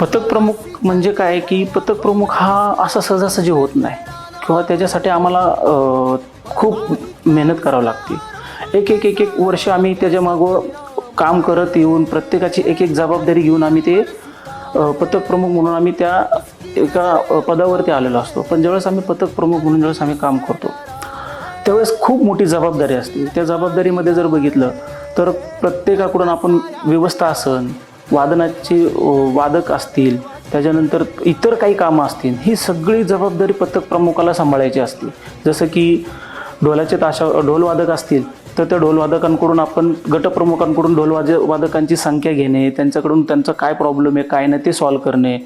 पथक प्रमुख म्हणजे काय की पथक प्रमुख हा असा सहजासहजी होत नाही. किंवा त्याच्यासाठी आम्हाला खूप मेहनत करावी लागते. एक एक एक एक वर्ष आम्ही त्याच्या मागं काम करत येऊन प्रत्येकाची एक एक जबाबदारी घेऊन आम्ही ते पथक प्रमुख म्हणून आम्ही त्या एका पदावरती आलेलो असतो. पण ज्यावेळेस आम्ही पथक प्रमुख म्हणून ज्यावेळेस आम्ही काम करतो त्यावेळेस खूप मोठी जबाबदारी असते. त्या जबाबदारीमध्ये जर बघितलं तर प्रत्येकाकडून आपण व्यवस्था असन वादनाचे वादक असतील त्याच्यानंतर इतर काही कामं असतील ही सगळी जबाबदारी पथक प्रमुखाला सांभाळायची असते. जसं की ढोलाचे ताशा ढोलवादक असतील तर त्या ढोलवादकांकडून आपण गटप्रमुखांकडून ढोलवाद वादकांची संख्या घेणे त्यांच्याकडून त्यांचा काय प्रॉब्लेम आहे काय नाही ते सॉल्व करणे.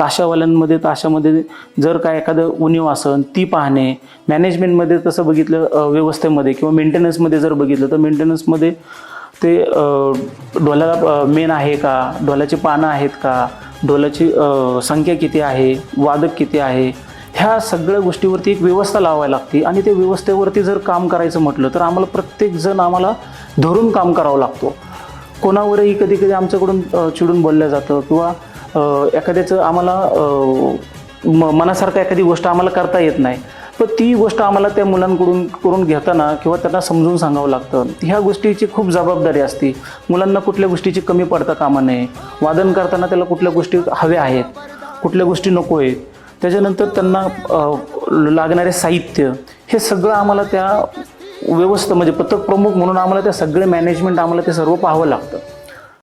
ताशावाल्यांमध्ये ताशामध्ये जर काय एखादं उणीव असन ती पाहणे. मॅनेजमेंटमध्ये तसं बघितलं व्यवस्थेमध्ये किंवा मेंटेनन्समध्ये जर बघितलं तर मेंटेनन्समध्ये ते अ, ढोलाला मेन आहे का? ढोलाची पानं आहेत का? ढोलाची संख्या किती आहे? वादक किती आहे? ह्या सगळ्या गोष्टीवरती एक व्यवस्था लावायला लागते. आणि त्या व्यवस्थेवरती जर काम करायचं म्हटलं तर आम्हाला प्रत्येकजण आम्हाला धरून काम करावं लागतो. कोणावरही कधी कधी आमच्याकडून चिडून बोललं जातं किंवा एखाद्याचं आम्हाला म मनासारखं एखादी गोष्ट आम्हाला करता येत नाही. पण ती गोष्ट आम्हाला त्या मुलांकडून करून घेताना किंवा त्यांना समजून सांगावं लागतं. ह्या गोष्टीची खूप जबाबदारी असते. मुलांना कुठल्या गोष्टीची कमी पडता कामा नये. वादन करताना त्याला कुठल्या गोष्टी हव्या आहेत. कुठल्या गोष्टी नको आहेत. त्याच्यानंतर त्यांना लागणारे साहित्य हे सगळं आम्हाला त्या व्यवस्था म्हणजे पथक प्रमुख म्हणून आम्हाला त्या सगळे मॅनेजमेंट आम्हाला ते सर्व पाहावं लागतं.